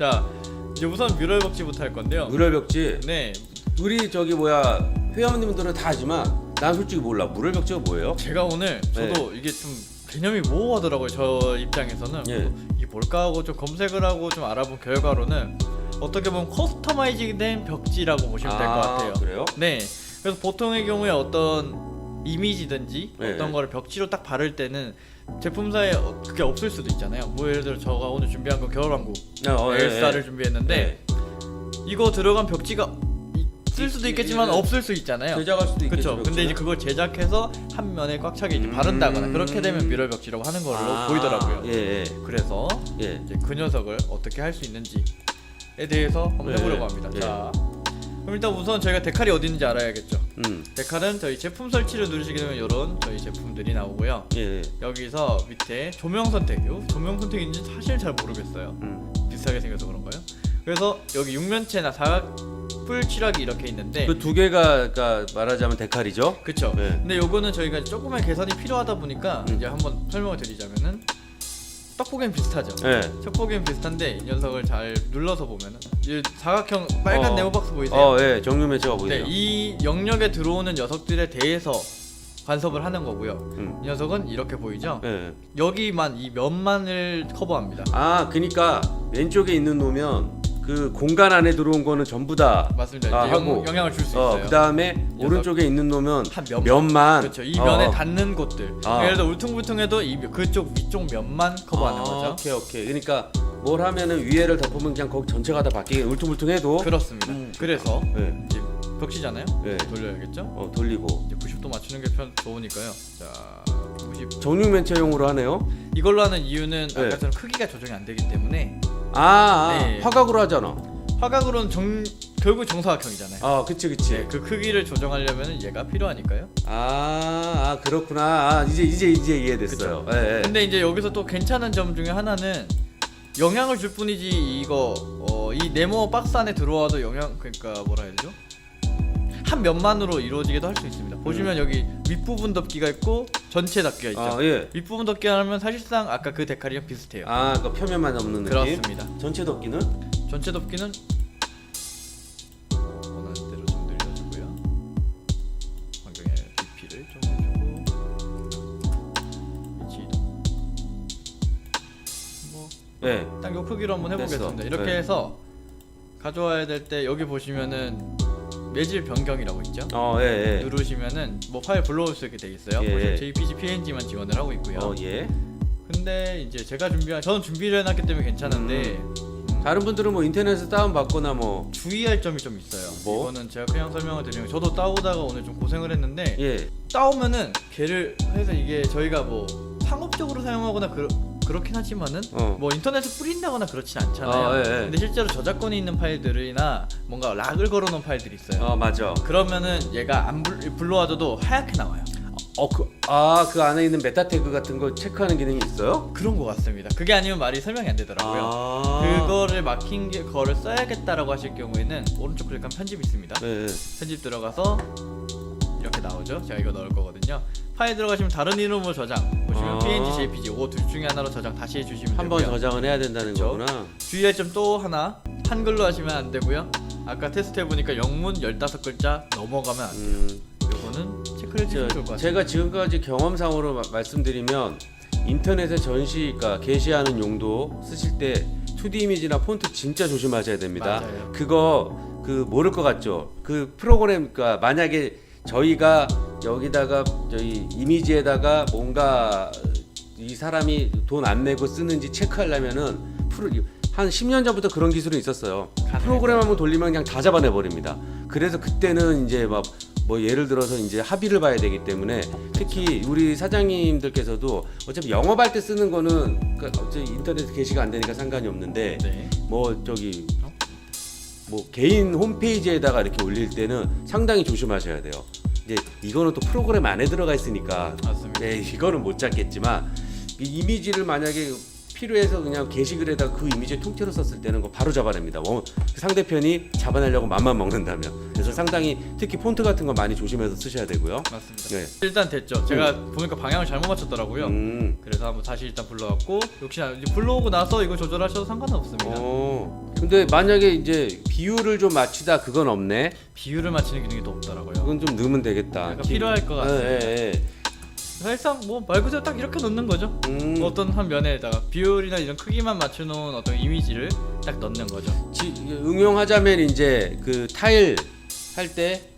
자 이제 우선 뮤럴 벽지부터 할 건데요. 물혈벽지 네, 우리 저기 뭐야 회원님들은 다 하지만 난 솔직히 몰라 물혈벽지가 뭐예요? 제가 오늘 저도 이게 좀 개념이 모호하더라고요. 저 입장에서는 예. 그래서 이게 뭘까 하고 좀 검색을 하고 좀 알아본 결과로는 어떻게 보면 커스터마이징된 벽지라고 보시면 될 것 같아요. 그래요? 네. 그래서 보통의 경우에 어떤 이미지든지 네. 어떤 거를 벽지로 딱 바를 때는 제품사에 어- 그게 없을 수도 있잖아요. 뭐 예를 들어 저가 오늘 준비한 건 겨울왕국 어, 어, 예, 엘사를 예. 준비했는데 네. 이거 들어간 벽지가 있을 수도 있겠지만 예. 없을 수 있잖아요. 제작할 수도 있겠죠. 그렇죠. 근데 이제 그걸 제작해서 한 면에 꽉 차게 이제 음. 바른다거나 그렇게 되면 뮤럴 벽지라고 하는 걸로 아, 보이더라고요. 예, 그래서 예. 예. 이제 그 녀석을 어떻게 할 수 있는지에 대해서 한번 네. 해보려고 합니다. 예. 자, 그럼 일단 우선 저희가 데칼이 어디 있는지 알아야겠죠. 음. 데칼은 저희 제품 설치를 누르시게 되면 이런 저희 제품들이 나오고요. 예. 예. 여기서 밑에 조명 선택, 요 조명 선택인지 사실 잘 모르겠어요. 음. 비슷하게 생겨서 그런가요? 그래서 여기 육면체나 사각뿔 칠하기 이렇게 있는데 그 두 개가 그러니까 말하자면 데칼이죠. 그쵸 네. 근데 요거는 저희가 조금의 개선이 필요하다 보니까 음. 이제 한번 설명을 드리자면은 딱 보기엔 비슷하죠 예. 첫 보기엔 비슷한데 이 녀석을 잘 눌러서 보면은 이 사각형 빨간 어. 네모박스 보이세요? 어, 예. 정류 매체가. 네, 이 영역에 들어오는 녀석들에 대해서 간섭을 하는 거고요 음. 이 녀석은 이렇게 보이죠? 예. 여기만 이 면만을 커버합니다 아, 그러니까 왼쪽에 있는 놈면 그 공간 안에 들어온 거는 전부 다 맞습니다 아, 이제 하고. 영, 영향을 줄 수 어, 있어요 그다음에. 오른쪽에 있는 놈은 한 면만 면만 그렇죠. 이 어. 면에 닿는 곳들. 아. 예를 들어 울퉁불퉁해도 이 그쪽 위쪽 면만 커버하는 아, 거죠. 오케이, 오케이. 그러니까 뭘 하면은 위에를 덮으면 그냥 거기 전체가 다 바뀌게 울퉁불퉁해도 그렇습니다. 음. 그래서 예. 이제 벽지잖아요. 예. 돌려야겠죠. 어, 돌리고 이제 90도 맞추는 게 편 좋으니까요. 자, 90. 정류 매체용으로 하네요. 이걸로 하는 이유는 네. 아까처럼 크기가 조정이 안 되기 때문에 아, 아 네. 화각으로 하잖아. 화각으로는 정 결국 정사각형이잖아요. 아, 그치, 그치. 네, 그 크기를 조정하려면 얘가 필요하니까요. 아, 아 그렇구나. 아, 이제 이제 이제 이해됐어요. 예, 예. 근데 이제 여기서 또 괜찮은 점 중에 하나는 영향을 줄 뿐이지 이거 어, 이 네모 박스 안에 들어와도 영향 그러니까 뭐라 해야 되죠? 한 면만으로 이루어지기도 할 수 있습니다. 보시면 여기 윗부분 덮기가 있고 전체 덮기가 있죠. 아, 예. 윗부분 덮기 하면 사실상 아까 그 데칼이랑 비슷해요. 아, 그 표면만 없는 느낌. 그렇습니다. 전체 덮기는 전체 덮기는 원하는 대로 좀 늘려주고요. 환경의 깊이를 좀 해주고 위치 이동. 뭐 예. 딱요 크기로 한번 해보겠습니다. 됐어. 이렇게 네. 해서 가져와야 될 때 여기 보시면은 매질 변경이라고 있죠. 어, 예, 예. 누르시면은 뭐 파일 불러올 수 있게 돼 있어요. 예. 보시면 JPG, PNG만 지원을 하고 있고요. 어, 예. 근데 이제 제가 준비한 저는 준비를 해놨기 때문에 괜찮은데 음, 다른 분들은 뭐 인터넷에서 다운 받거나 뭐 주의할 점이 좀 있어요. 뭐? 이거는 제가 그냥 설명을 드리면 저도 따오다가 오늘 좀 고생을 했는데 예. 따오면은 걔를 해서 이게 저희가 뭐 상업적으로 사용하거나 그, 그렇긴 하지만은 어. 뭐 인터넷에 뿌린다거나 그렇진 않잖아요. 어, 예, 예. 근데 실제로 저작권이 있는 파일들이나 뭔가 락을 걸어놓은 파일들이 있어요. 어, 맞아. 그러면은 얘가 안 불, 불러와줘도 하얗게 나와요. 어, 그 아, 그 안에 있는 메타 태그 같은 거 체크하는 기능이 있어요? 그런 것 같습니다. 그게 아니면 말이 설명이 안 되더라고요. 아. 그거를 막힌 게 거를 써야겠다라고 하실 경우에는 오른쪽 클릭하면 편집 있습니다. 예, 예. 편집 들어가서 나오죠. 제가 이거 넣을 거거든요. 파일 들어가시면 다른 이름으로 저장. 보시면 아. PNG, JPG, 이거 둘 중에 하나로 저장 다시 해주시면 한 번 되고요. 저장을 해야 된다는 그쵸. 거구나. 주의할 점 또 하나 한글로 하시면 안 되고요. 아까 테스트 해보니까 영문 15글자 넘어가면 안 돼요. 음. 요거는 체크를 해주시면 저, 좋을 것 같아요. 제가 지금까지 경험상으로 마- 말씀드리면 인터넷에 전시, 그러니까 게시하는 용도 쓰실 때 2D 이미지나 폰트 진짜 조심하셔야 됩니다. 맞아요. 그거 그 모를 것 같죠. 그 프로그램, 그러니까 만약에 저희가 여기다가 저희 이미지에다가 뭔가 이 사람이 돈 안 내고 쓰는지 체크하려면은 프로 한 10년 전부터 그런 기술이 있었어요. 프로그램 한번 돌리면 그냥 다 잡아내 버립니다. 그래서 그때는 이제 막 뭐 예를 들어서 이제 합의를 봐야 되기 때문에 특히 우리 사장님들께서도 어차피 영업할 때 쓰는 거는 그 어차피 인터넷 게시가 안 되니까 상관이 없는데 네. 뭐 저기 뭐 개인 홈페이지에다가 이렇게 올릴 때는 상당히 조심하셔야 돼요. 이제 이거는 또 프로그램 안에 들어가 있으니까 맞습니다. 네, 이거는 못 잡겠지만 이 이미지를 만약에 필요해서 그냥 게시글에다 그 이미지 통째로 썼을 때는 바로 잡아냅니다. 원- 상대편이 잡아내려고 맘만 먹는다면. 그래서 상당히 특히 폰트 같은 거 많이 조심해서 쓰셔야 되고요. 맞습니다. 네. 일단 됐죠. 제가 보니까 방향을 잘못 맞췄더라고요. 음. 그래서 한번 다시 일단 불러왔고 역시나 이제 불러오고 나서 이거 조절하셔도 상관은 없습니다. 어. 근데 만약에 이제 비율을 좀 맞추다 그건 없네. 비율을 맞추는 기능이 또 없더라고요. 그건 좀 넣으면 되겠다. 약간 필요할 것 같습니다. 예, 예, 예. 사실상 뭐 말 그대로 딱 이렇게 넣는 거죠. 음, 어떤 한 면에다가 비율이나 이런 크기만 맞춰놓은 어떤 이미지를 딱 넣는 거죠. 지, 응용하자면 이제 그 타일 할 때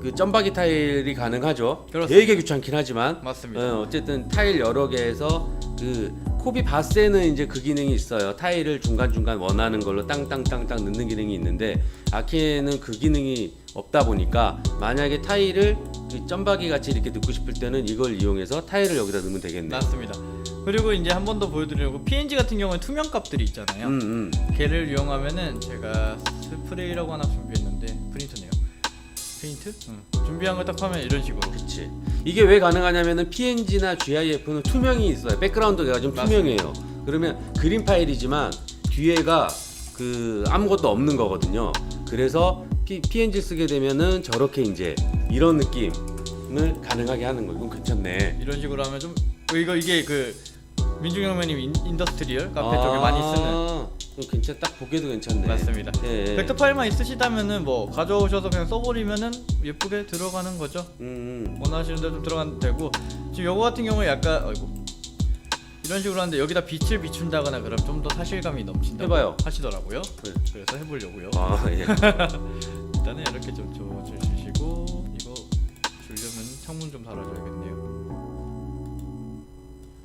그 점박이 타일이 가능하죠. 그렇습니다. 되게 귀찮긴 하지만 맞습니다. 어, 어쨌든 타일 여러 개에서 그 코비 바스에는 이제 그 기능이 있어요. 타일을 중간 중간 원하는 걸로 땅땅땅땅 넣는 기능이 있는데 아키에는 그 기능이 없다 보니까 만약에 타일을 그 점박이 같이 이렇게 넣고 싶을 때는 이걸 이용해서 타일을 여기다 넣으면 되겠네. 맞습니다. 그리고 이제 한 번 더 보여드리려고 PNG 같은 경우에 투명 값들이 있잖아요. 음, 음. 걔를 이용하면은 제가 스프레이라고 하나 프린트네요. 응. 준비한 거 딱 하면 이런 식으로. 그치. 이게 왜 가능하냐면은 PNG나 GIF는 투명이 있어요. 백그라운드가 좀 투명해요. 그러면 그림 파일이지만 뒤에가 그 아무것도 없는 거거든요. 그래서 P, PNG 쓰게 되면은 저렇게 이제 이런 느낌을 가능하게 하는 거. 이건 괜찮네. 이런 식으로 하면 좀 어, 이거 이게 그 민중영매님 인- 인더스트리얼 카페 아, 쪽에 많이 쓰는 그럼 괜찮. 딱 보기에도 괜찮네. 맞습니다. 예, 예. 벡터 파일만 있으시다면은 뭐 가져오셔서 그냥 써버리면은 예쁘게 들어가는 거죠. 음, 음. 원하시는 대로 들어가도 되고 지금 요거 같은 경우에 약간 아이고 이런 식으로 하는데 여기다 빛을 비춘다거나 그럼 좀 더 사실감이 넘친다고 해봐요. 하시더라고요. 네. 그래서 해보려고요. 아, 예. 일단은 이렇게 좀 줘주시고 이거 주려면 창문 좀 달아줘야겠네요.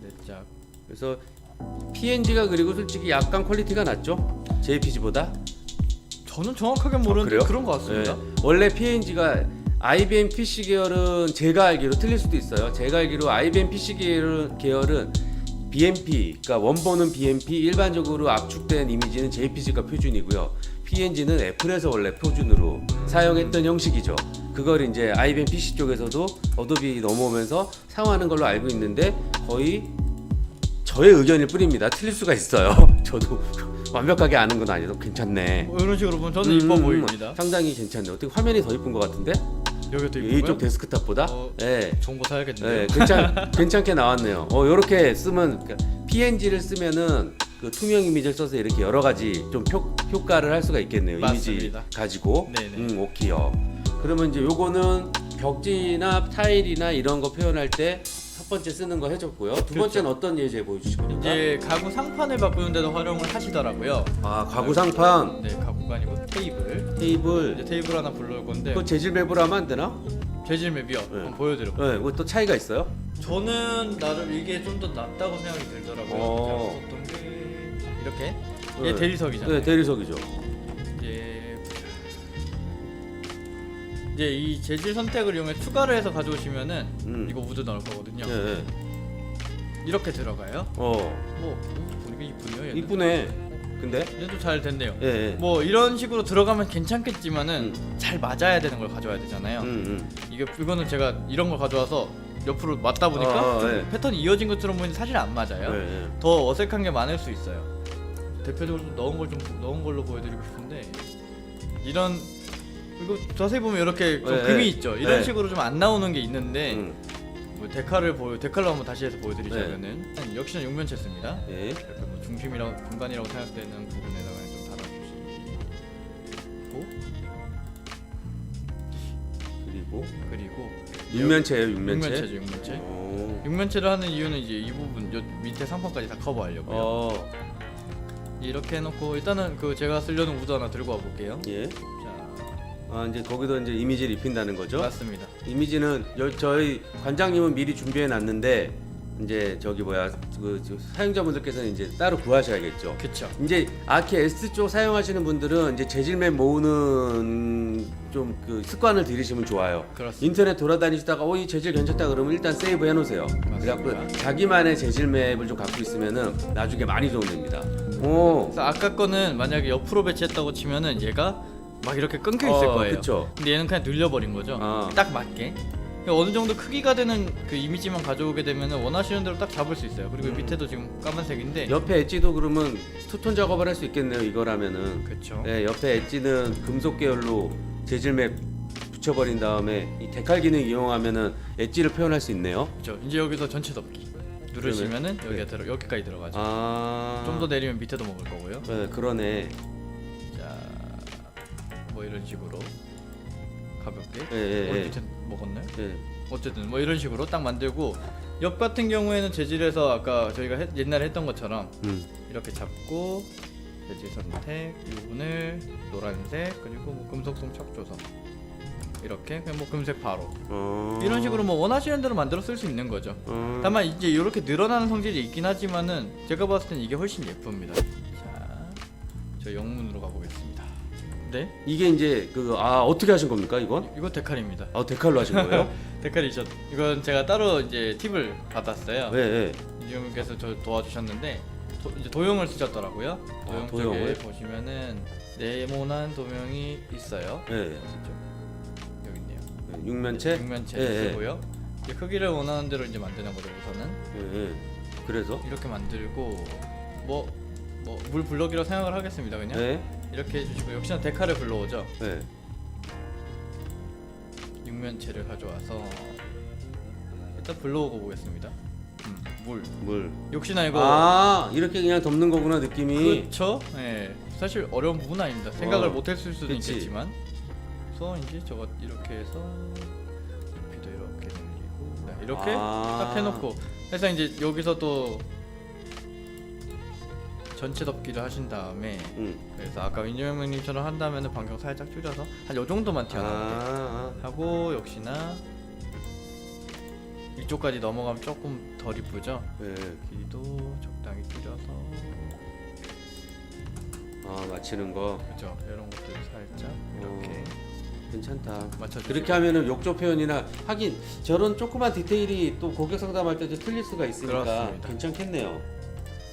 네 짝 그래서 PNG가 그리고 솔직히 약간 퀄리티가 낮죠? JPG보다. 저는 정확하게 모르는데 그래요? 그런 것 같습니다. 네. 원래 PNG가 IBM PC 계열은 제가 알기로 틀릴 수도 있어요. 제가 알기로 IBM PC 계열은, 계열은 BMP, 그러니까 원본은 BMP, 일반적으로 압축된 이미지는 JPG가 표준이고요. PNG는 애플에서 원래 표준으로 사용했던 형식이죠. 그걸 이제 IBM PC 쪽에서도 어도비 넘어오면서 사용하는 걸로 알고 있는데 거의 저의 의견일 뿐입니다. 틀릴 수가 있어요. 저도 완벽하게 아는 건 아니어도 괜찮네. 뭐 이런 식으로 보면 저는 음, 이뻐 음, 보입니다. 상당히 괜찮네. 어떻게 화면이 더 이쁜 것 같은데? 여기 또 이쪽 이쁘고요. 데스크탑보다? 어, 예. 거 사야겠네요. 네, 괜찮 괜찮게 나왔네요. 어, 요렇게 쓰면 그러니까 PNG를 쓰면은 그 투명 이미지를 써서 이렇게 여러 가지 좀 효, 효과를 할 수가 있겠네요. 맞습니다. 이미지 가지고. 네네. 음, 오케이요. 그러면 이제 요거는 벽지나 타일이나 이런 거 표현할 때첫 번째 쓰는 거 해줬고요. 두 번째는 어떤 예제 보여주실 겁니까? 이제 가구 상판을 바꾸는데도 활용을 하시더라고요. 아, 가구 상판, 네, 가구가 아니고 테이블. 테이블. 이제 테이블 하나 불러올 건데 그거 재질 맵으로 하면 안 되나? 재질 맵이요. 한번 보여드려. 네, 그거 또 차이가 있어요? 저는 나름 이게 좀 더 낫다고 생각이 들더라고요. 어. 제가 썼던 게 이렇게 네. 얘 대리석이잖아요. 네, 대리석이죠. 이제 이 재질 선택을 이용해 추가를 해서 가져오시면은 음. 이거 우드 넣을 거거든요. 네, 네. 이렇게 들어가요. 어, 뭐 어, 보니까 이쁘네요. 얘는. 이쁘네. 근데? 얘도 잘 됐네요. 예, 예. 뭐 이런 식으로 들어가면 괜찮겠지만은 음. 잘 맞아야 되는 걸 가져와야 되잖아요. 음, 음. 이게 이거는 제가 이런 걸 가져와서 옆으로 맞다 보니까 어, 어, 좀 네. 패턴이 이어진 것처럼 보이는데 사실 안 맞아요. 네, 네. 더 어색한 게 많을 수 있어요. 대표적으로 좀 넣은 걸 좀 넣은 걸로 보여드리고 싶은데 이런 이거 자세히 보면 이렇게 좀 네, 금이 네. 있죠. 이런 네. 식으로 좀 안 나오는 게 있는데 음. 뭐 데칼을 보여 데칼로 한번 다시 해서 보여드리자면은 네. 역시나 육면체입니다. 예. 이렇게 뭐 중심이라고 중간이라고 생각되는 부분에다가 좀 달아주시고 그리고 그리고 육면체예요, 육면체. 육면체죠 육면체. 오. 육면체를 하는 이유는 이제 이 부분 요 밑에 상판까지 다 커버하려고요. 어, 이렇게 해놓고 일단은 그 제가 쓰려는 우드 하나 들고 와볼게요. 예. 자 아, 이제 거기도 이제 이미지를 입힌다는 거죠. 맞습니다. 이미지는 여, 저희 관장님은 미리 준비해 놨는데 이제 저기 뭐야 그, 저 사용자분들께서는 이제 따로 구하셔야겠죠. 그쵸. 이제 아키 S 쪽 사용하시는 분들은 이제 재질맵 모으는 좀 그 습관을 들이시면 좋아요. 그렇습니다. 인터넷 돌아다니시다가 어 이 재질 괜찮다 그러면 일단 세이브 해놓으세요. 그래갖고 자기만의 재질 맵을 좀 갖고 있으면은 나중에 많이 도움됩니다. 오, 그래서 아까 거는 만약에 옆으로 배치했다고 치면은 얘가 막 이렇게 끊겨 있을 어, 거예요. 그쵸. 근데 얘는 그냥 늘려버린 거죠. 어. 딱 맞게. 그러니까 어느 정도 크기가 되는 그 이미지만 가져오게 되면은 원하시는 대로 딱 잡을 수 있어요. 그리고 음. 밑에도 지금 까만색인데. 옆에 엣지도 그러면 투톤 작업을 할 수 있겠네요. 이거라면은. 그쵸. 네, 옆에 엣지는 금속 계열로 재질맵 붙여버린 다음에 이 데칼 기능 이용하면은 엣지를 표현할 수 있네요. 그쵸. 이제 여기서 전체 덮기 누르시면은 네. 여기가 들어 여기까지 들어가죠. 아, 좀 더 내리면 밑에도 먹을 거고요. 네, 그러네. 뭐 이런 식으로 가볍게 예, 예, 예. 먹었나요? 예. 어쨌든 뭐 이런 식으로 딱 만들고 옆 같은 경우에는 재질에서 아까 저희가 했- 옛날에 했던 것처럼 음. 이렇게 잡고 재질 선택 이 부분을 노란색 그리고 뭐 금속성 척조선 이렇게 그냥 뭐 금색 바로 어. 이런 식으로 뭐 원하시는 대로 만들어 쓸 수 있는 거죠. 음. 다만 이제 이렇게 늘어나는 성질이 있긴 하지만은 제가 봤을 땐 이게 훨씬 예쁩니다. 자, 저 영문으로 가보겠습니다. 네, 이게 이제 그 아 어떻게 하신 겁니까 이건? 이거 데칼입니다. 아 데칼로 하신 거예요? 데칼이죠. 이건 제가 따로 이제 팁을 받았어요. 네, 네. 이준님께서 저 도와주셨는데 도, 이제 도형을 쓰셨더라고요. 도형 아, 도형을? 쪽에 보시면은 네모난 도형이 있어요. 네. 어디죠? 여기 있네요. 네. 육면체. 육면체 예, 예. 쓰고요. 이제 크기를 원하는 대로 이제 만드는 거죠. 우선은 예, 예. 그래서 이렇게 만들고 뭐 뭐 물 블럭이라고 생각을 하겠습니다. 그냥 네. 이렇게 해주시고 역시나 데카를 불러오죠. 네. 육면체를 가져와서 일단 불러오고 보겠습니다. 음, 물 물. 역시나 이거 아 이렇게 그냥 덮는 거구나 느낌이. 그렇죠. 예. 사실 어려운 부분 아닙니다. 생각을 어, 못 했을 수도 그치. 있겠지만. 그래서 이제 저거 이렇게 해서 높이도 이렇게 늘리고 네, 이렇게 아. 딱 해놓고 해서 이제 여기서 또 전체 덮기를 하신 다음에 음. 그래서 아까 민정형님처럼 한다면은 반경 살짝 줄여서 한 요 정도만 아, 튀어나오게 아. 하고 역시나 이쪽까지 넘어가면 조금 덜 이쁘죠. 네. 길이도 적당히 줄여서 아 맞히는 거 그죠 이런 것들 살짝 이렇게 어, 괜찮다. 맞춰주시고 그렇게 하면은 욕조 표현이나 하긴 저런 조그만 디테일이 또 고객 상담할 때도 틀릴 수가 있으니까 그렇습니다. 괜찮겠네요.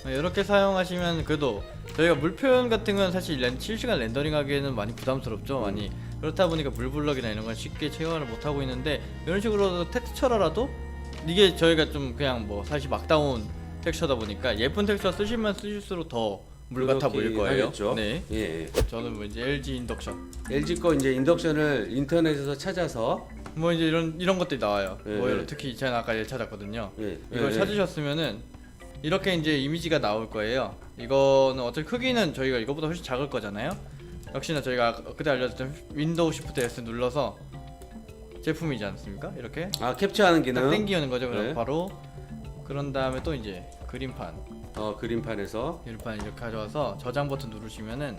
네, 이렇게 사용하시면 그래도 저희가 물 표현 같은 건 사실 렌, 실시간 렌더링 하기에는 많이 부담스럽죠 음. 많이 그렇다 보니까 물 블럭이나 이런 건 쉽게 체감을 못 하고 있는데 이런 식으로 텍스처라도 이게 저희가 좀 그냥 뭐 사실 막다운 텍스처다 보니까 예쁜 텍스처 쓰시면 쓰실수록 더 물 같아 보일 거예요. 하겠죠. 네, 예. 저는 뭐 이제 LG 인덕션 LG 거 이제 인덕션을 인터넷에서 찾아서 뭐 이제 이런 이런 것들이 나와요. 예, 뭐 예. 특히 제가 아까 얘 찾았거든요. 예. 이걸 예, 찾으셨으면은 이렇게 이제 이미지가 나올 거예요. 이거는 어차피 크기는 저희가 이거보다 훨씬 작을 거잖아요. 역시나 저희가 그때 알려줬던 윈도우 시프트 S 눌러서 제품이지 않습니까? 이렇게 아 캡처하는 딱 기능. 땡기는 거죠. 그럼 네. 바로 그런 다음에 또 이제 그림판, 어 그림판에서 그림판 이렇게 가져와서 저장 버튼 누르시면은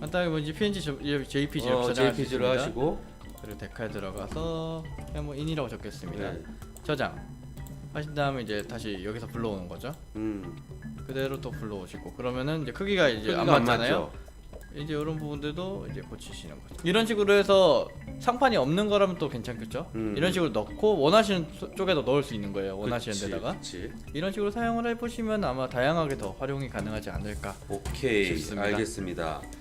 간단하게 뭐지 PNG, 저- JPG 이렇게 어, 저장할 수 JPG로 있습니다. 하시고 그리고 데카에 들어가서 그냥 뭐 인이라고 적겠습니다. 네. 저장 하신 다음에 이제 다시 여기서 불러오는 거죠. 음. 그대로 또 불러오시고 그러면은 이제 크기가 이제 크기가 안안 맞잖아요. 맞죠? 이제 이런 부분들도 이제 고치시는 거죠. 이런 식으로 해서 상판이 없는 거라면 또 괜찮겠죠. 음. 이런 식으로 넣고 원하시는 소- 쪽에도 넣을 수 있는 거예요. 원하시는 그치, 데다가 그치. 이런 식으로 사용을 해보시면 아마 다양하게 더 활용이 가능하지 않을까. 오케이 좋습니다. 알겠습니다.